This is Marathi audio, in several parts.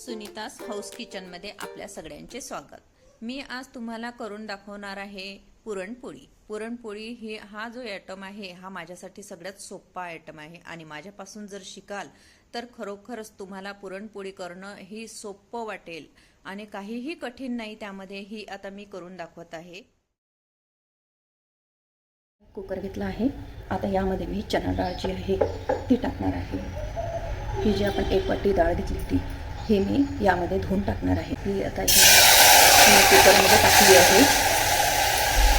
सुनीतास हाऊस किचनमध्ये आपल्या सगळ्यांचे स्वागत. मी आज तुम्हाला करून दाखवणार आहे पुरणपोळी. पुरणपोळी ही हा जो आयटम आहे हा माझ्यासाठी सगळ्यात सोपा आयटम आहे. आणि माझ्यापासून जर शिकाल तर खरोखरच तुम्हाला पुरणपोळी करणं ही सोपं वाटेल. आणि काहीही कठीण नाही त्यामध्ये ही आता मी करून दाखवत आहे. कुकर घेतला आहे. आता यामध्ये मी चणा डाळ जी आहे ती टाकणार आहे. ही जी आपण एक वाटी डाळ घेतली ती हे मी यामध्ये धुवून टाकणार आहे. ही आता ही मी कुकरमध्ये टाकली आहे.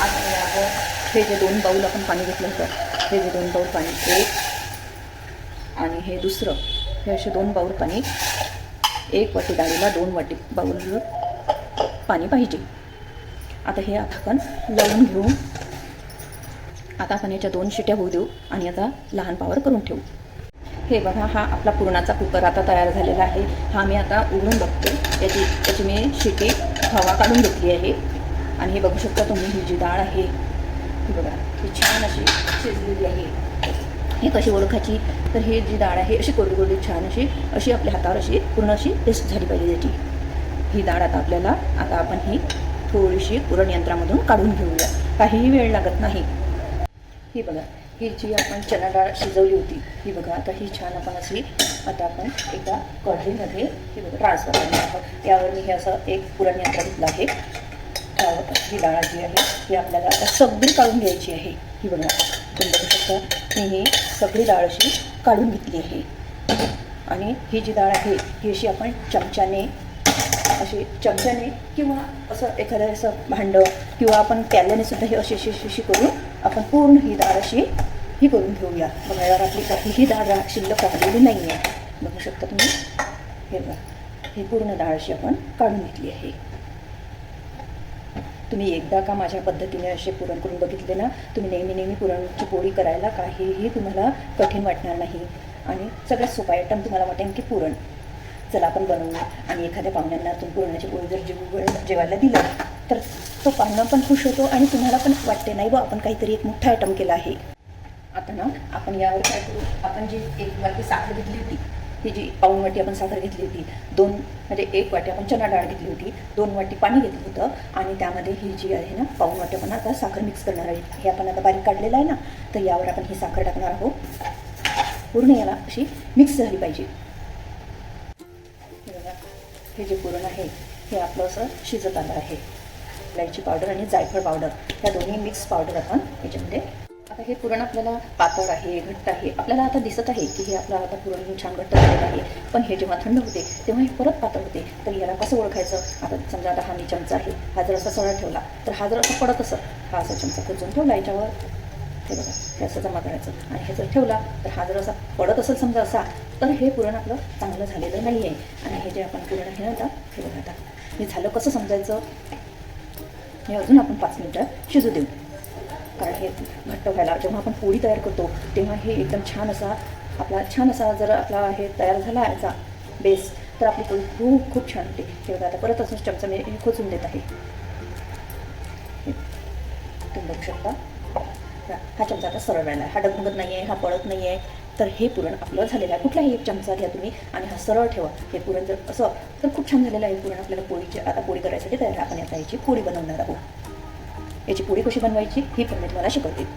आणि यावर हे जे दोन बाऊल आपण पाणी घेतलं होतं हे जे दोन बाऊल पाणी एक आणि हे दुसरं हे असे दोन बाऊल पाणी एक वाटी डाळीला दोन वाटी बाऊल पाणी पाहिजे. आता हे आपण लावून घेऊ. आता आपण याच्या दोन शिट्या होऊ देऊ आणि आता लहान पावर करून ठेवू. हे बघा हा आपला पुरणाचा कुकर आता तयार झालेला आहे. हा मी आता उघडून बघते. याची त्याची मी शिटी हवा काढून घेतली आहे. आणि हे बघू शकता तुम्ही ही जी डाळ आहे बघा ही छान अशी शिजलेली आहे. ही कशी ओळखायची? तर ही जी डाळ आहे अशी कोरडी कोरडी छान अशी अशी आपल्या हातावर अशी पूर्ण अशी टेस्ट झाली पाहिजे त्याची. ही डाळ आता आपल्याला आता आपण ही थोडीशी पुरण यंत्रामधून काढून घेऊया. काहीही वेळ लागत नाही. हे बघा ही जी आपण चणा डाळ शिजवली होती ही बघा आता ही छान आपण अशी आता आपण एका कढईमध्ये ही बघा ट्रान्सफर करणार आहोत. यावर मी हे असं एक पुरण यंत्र घेतलं आहे. ही डाळ जी आहे ही आपल्याला आता सगळी काढून घ्यायची आहे. ही बघा तुम्ही बघू शकता मी ही सगळी डाळ अशी काढून घेतली आहे. आणि ही जी डाळ आहे ही अशी आपण चमच्याने अशी चमच्याने किंवा असं एखादं असं भांडं किंवा आपण प्याल्याने सुद्धा ही अशी अशी अशी अशी करून आपण पूर्ण ही डाळ अशी ही करून घेऊया बघा यावर आपली काहीही डाळ शिल्लक राहिलेली नाही आहे बघू शकता तुम्ही हे बघा ही पूर्ण डाळ अशी आपण काढून घेतली आहे तुम्ही एकदा का माझ्या पद्धतीने असे पुरण करून बघितले ना तुम्ही नेहमी नेहमी पुरणची पोळी करायला काहीही तुम्हाला कठीण वाटणार नाही आणि सगळ्यात सोपा आयटम तुम्हाला वाटेल की पुरण चला आपण बनवूया आणि एखाद्या पाहुण्यांना तुम्ही पुरणाची पोळी जर जेव जेवायला दिलं तर तो पाहुणा पण खुश होतो आणि तुम्हाला पण वाटते नाही बा आपण काहीतरी एक मोठा आयटम केला आहे आता ना आपण यावर काय करू? आपण जी एक वाटी साखर घेतली होती ही जी पाऊण वाटी आपण साखर घेतली होती दोन म्हणजे एक वाटी आपण चना डाळ घेतली होती दोन वाटी पाणी घेतलं होतं आणि त्यामध्ये ही जी आहे ना पाऊण वाटी आपण आता साखर मिक्स करणार आहे. हे आपण आता बारीक काढलेलं आहे ना तर यावर आपण ही साखर टाकणार आहोत. पूर्ण याला अशी मिक्स झाली पाहिजे. हे हे जे पुरण आहे हे आपलं असं शिजत आलं आहे. इलायची पावडर आणि जायफळ पावडर ह्या दोन्ही मिक्स पावडर आपण याच्यामध्ये आता हे पुरण आपल्याला पातळ आहे घट्ट आहे. आपल्याला आता दिसत आहे की हे आपलं आता पुरण छान घट्ट झालेलं आहे. पण हे जेव्हा थंड होते तेव्हा हे परत पातळ होते. तर याला कसं ओळखायचं? आता समजा आता हा मी चमचा आहे हा जर असा सरळ ठेवला तर हा जर असं पडत असं हा असा चमचा खोचून ठेवला याच्यावर. हे बघा हे असं जमा करायचं. आणि हे जर ठेवला तर हा जर असा पडत असेल समजा असा तर हे पुरण आपलं चांगलं झालेलं नाही आहे आणि हे जे आपण पुरण आहे ना आता हे बघा आता. हे झालं कसं समजायचं? हे अजून आपण पाच मिनटं शिजू देऊ. हे घट्ट व्हायला. जेव्हा आपण पोळी तयार करतो तेव्हा हे एकदम छान असा आपला छान असा जर आपला हे तयार झाला याचा बेस तर आपली पोळी खूप खूप छान होते. हे बघा आता परत असं चमचा मी हे खोचून देत आहे. तुम्ही बघू शकता. हा चमचा आता सरळ राहिला आहे. हा डगमगत नाही आहे हा पळत नाही आहे तर हे पुरण आपलं झालेलं आहे. कुठलाही एक चमचा घ्या तुम्ही आणि हा सरळ ठेवा. हे पुरण जर असं तर खूप छान झालेलं आहे पुरण. आपल्याला पोळीची आता पोळी करायसाठी तयार आपण आता याची पोळी बनवणार आहोत. याची पोळी कशी बनवायची ही पण मी तुम्हाला शिकवते.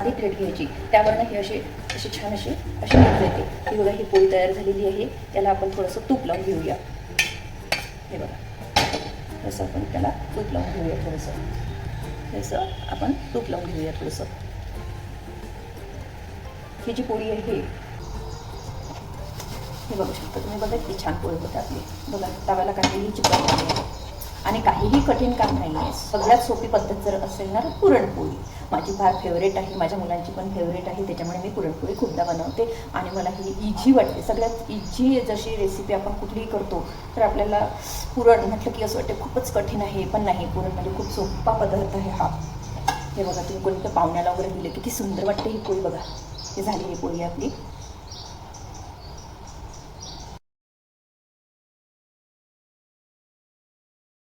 आधी प्लेट घ्यायची. त्यावरनं ही अशी अशी छान अशी अशी निघ येते ही बघा ही पोळी तयार झालेली आहे. त्याला आपण थोडंसं तूप लावून घेऊया. हे बघा. तसं आपण त्याला तूप लावून घेऊया थोडंसं. तसं आपण तूप लावून घेऊया थोडंसं. ही जी पोळी आहे हे बघू शकता तुम्ही. बघा किती छान पोळी होते आपली. बघा तव्याला काढलेली चिकन नाही आहे आणि काहीही कठीण काम नाही आहे सगळ्यात सोपी पद्धत जर असेल ना तर पुरणपोळी. माझी फार फेवरेट आहे माझ्या मुलांची पण फेवरेट आहे त्याच्यामुळे मी पुरणपोळी खूपदा बनवते. आणि मला ही इझी वाटते. सगळ्यात इझी जशी रेसिपी आपण कुठलीही करतो तर आपल्याला पुरण म्हटलं की असं वाटते खूपच कठीण आहे पण नाही. पुरण म्हणजे खूप सोपा पदार्थ आहे हा. हे बघा तुम्ही कोणत्या पाहुण्याला वगैरे दिलं किती सुंदर वाटते ही पोळी बघा. हे झाली ही पोळी आपली.